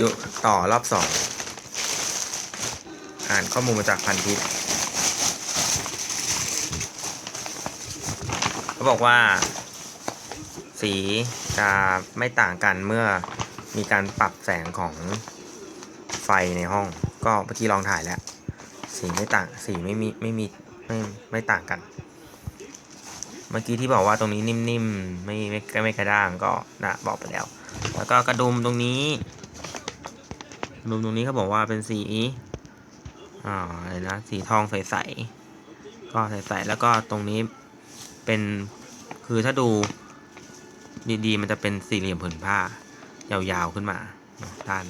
ยู่ต่อรอบสองอ่านข้อมูลมาจากพันทิปเขาบอกว่า สีจะไม่ต่างกันเมื่อมีการปรับแสงของไฟในห้อง ก็เมื่อกี้ลองถ่ายแล้ว สีไม่ต่างสีไม่มีไม่มีไม่ไม่ต่างกัน เมื่อกี้ที่บอกว่าตรงนี้นิ่มๆ ไม่ไม่ไม่กระด้างก็นะบอกไปแล้ว แล้วก็กระดุมตรงนี้ ระดุมตรงนี้เขาบอกว่าเป็นสีอ่าอะไรนะสีทองใสๆก็ใสๆแล้วก็ตรงนี้เป็นคือถ้าดูดีๆ มันจะเป็นสี่เหลี่ยมผืนผ้ายาวๆขึ้นมาด้าน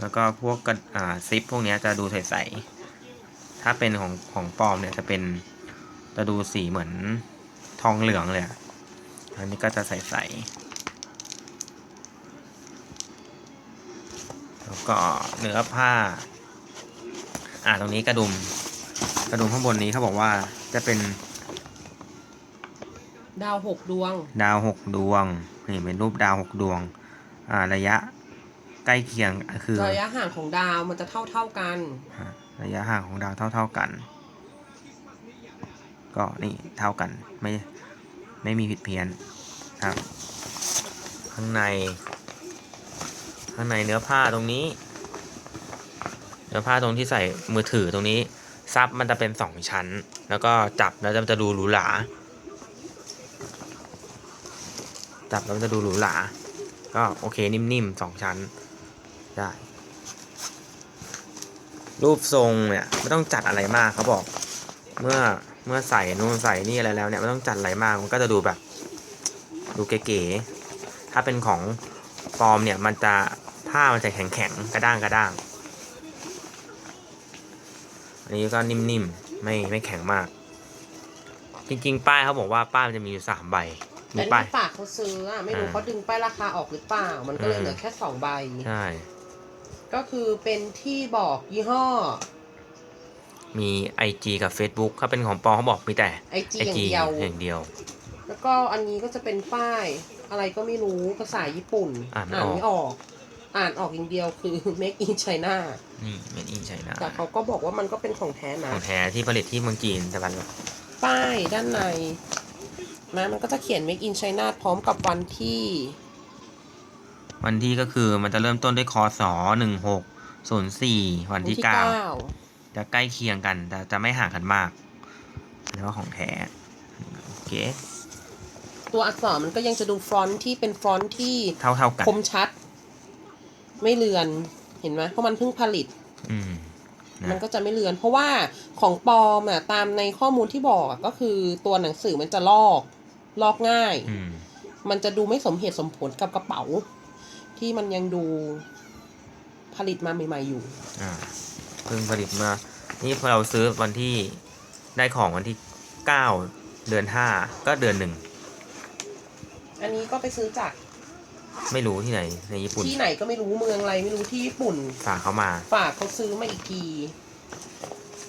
แล้วก็พวกกระอ่าซิปพวกนี้จะดูใสๆถ้าเป็นของของปลอมเนี่ยจะเป็นจะดูสีเหมือนทองเหลืองเลยอันนี้ก็จะใสๆ แล้วก็เนื้อผ้า อ่าตรงนี้กระดุม กระดุมข้างบนนี้เขาบอกว่าจะเป็น ดาวหกดวง ดาวหกดวงนี่เป็นรูปดาวหกดวง อ่าระยะใกล้เคียงคือระยะห่างของดาวมันจะเท่าเท่าๆกันอ่าระยะห่างของดาวเท่าเท่าๆกัน ก็นี่เท่ากันไม่ไม่มีผิดเพี้ยนครับ ข้างใน ข้างในเนื้อผ้าตรงนี้ เนื้อผ้าตรงที่ใส่มือถือตรงนี้ ซับมันจะเป็นสองชั้น แล้วก็จับแล้วจะดูหรูหราจับแล้วจะดูหรูหราก็โอเคนิ่มๆสองชั้นได้รูปทรงเนี่ยไม่ต้องจัดอะไรมากเขาบอก เมื่อเมื่อใส่นู่นใส่นี่อะไรแล้วเนี่ยไม่ต้องจัดอะไรมากมันก็จะดูแบบ ดูเก๋ๆถ้าเป็นของปลอมเนี่ยมันจะ ผ้ามันจะแข็งๆกระด้างกระด้าง อันนี้ก็นิ่มๆ ไม่ไม่แข็งมาก จริงๆ ป้ายเขาบอกว่าป้ายมันจะมีอยู่สามใบมีแต่ป้าย ที่ฝากเขาซื้ออะไม่รู้อ่าเขาดึงป้ายราคาออกหรือเปล่า มันก็เลยอืม เหลือแค่สองใบ ใช่ ก็คือเป็นที่บอกยี่ห้อมี IG กับ Facebook ถ้าเป็นของปลอมเขาบอกมีแต่ ไอจีอย่าง IG เดียว อย่างเดียว แล้วก็อันนี้ก็จะเป็นป้าย อะไรก็ไม่รู้ภาษาญี่ปุ่นอ่านไม่ออก ไม่ออก อ่านออกอย่างเดียวคือ make in China นี่เมนอินไชน่าแต่เขาก็บอกว่ามันก็เป็นของแท้นะของแท้ที่ผลิตที่เมืองจีนแต่วันป้ายด้านในนะมันก็จะเขียน make in China พร้อมกับวันที่ วันที่ก็คือมันจะเริ่มต้นด้วยคอสอหนึ่งหกศูนย์สี่วันที่เก้าจะใกล้เคียงกัน แต่จะไม่ห่างกันมากแล้วาของแท้โอเคตัวอักษรมันก็ยังจะดูฟรอนต์ที่เป็นฟรอนต์ที่เท่าเท่าๆกันคมชัด ไม่เลือนเห็นไหมเพราะมันเพิ่งผลิต อืมนะมันก็จะไม่เลือน เพราะว่าของปลอมอะตามในข้อมูลที่บอกอะก็คือตัวหนังสือมันจะลอกลอกง่าย อืมมันจะดูไม่สมเหตุสมผลกับกระเป๋า ที่มันยังดูผลิตมาใหม่ๆอยู่ อ่าเพิ่งผลิตมา นี่พอเราซื้อวันที่ได้ของวันที่เก้าเดือนห้าก็เดือนหนึ่ง อันนี้ก็ไปซื้อจาก ไม่รู้ที่ไหนในญี่ปุ่น ที่ไหนก็ไม่รู้เมืองอะไรไม่รู้ที่ญี่ปุ่น ฝากเขามา ฝากเขาซื้อมาอีกที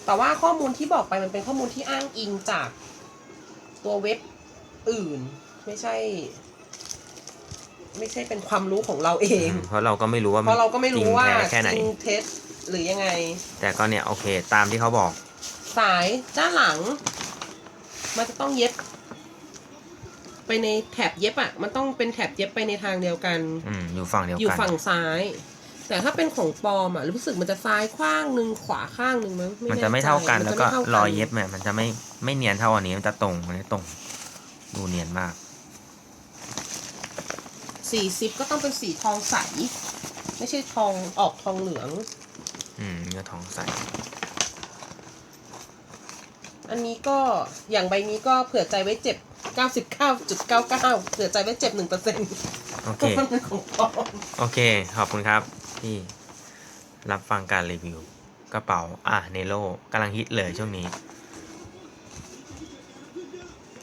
แต่ว่าข้อมูลที่บอกไปมันเป็นข้อมูลที่อ้างอิงจากตัวเว็บอื่น ไม่ใช่ ไม่ใช่เป็นความรู้ของเราเอง เพราะเราก็ไม่รู้ว่าเพราะเราก็ไม่รู้ว่าจงแท้แค่ไหน จริงเท็จหรือยังไง แต่ก็เนี่ยโอเค ตามที่เขาบอก สายด้านหลัง มันจะต้องเย็บ ไปในแถบเย็บอะมันต้องเป็นแถบเย็บไปในทางเดียวกัน อืมอยู่ฝั่งเดียวอยู่กันฝั่งซ้าย แต่ถ้าเป็นของปลอมอะรู้สึกมันจะซ้ายข้างหนึ่งขวาข้างหนึ่งมั้งมันจะไม่เท่ากันแใจแล้วมัก็จะไม่ท่ารอยเย็บเนี่ยมันจะไม่ไม่เนียนเท่าอันนี้มันจะตรงมันจะตรง ดูเนียนมากสีซิปก็ต้องเป็นสีทองใส ไม่ใช่ทองออกทองเหลือง อืมเนื้อทองใสอันนี้ก็อย่างใบนี้ก็เผื่อใจไว้เจ็บ 99.99เผื่อใจไว้เจ็บ1%เปอร์เซ็นต์โอเคมันเป็นของปลอมโอเค ขอบคุณครับที่รับฟังการรีวิวกระเป๋า อะเนโลกำลังฮิตเลยช่วงนี้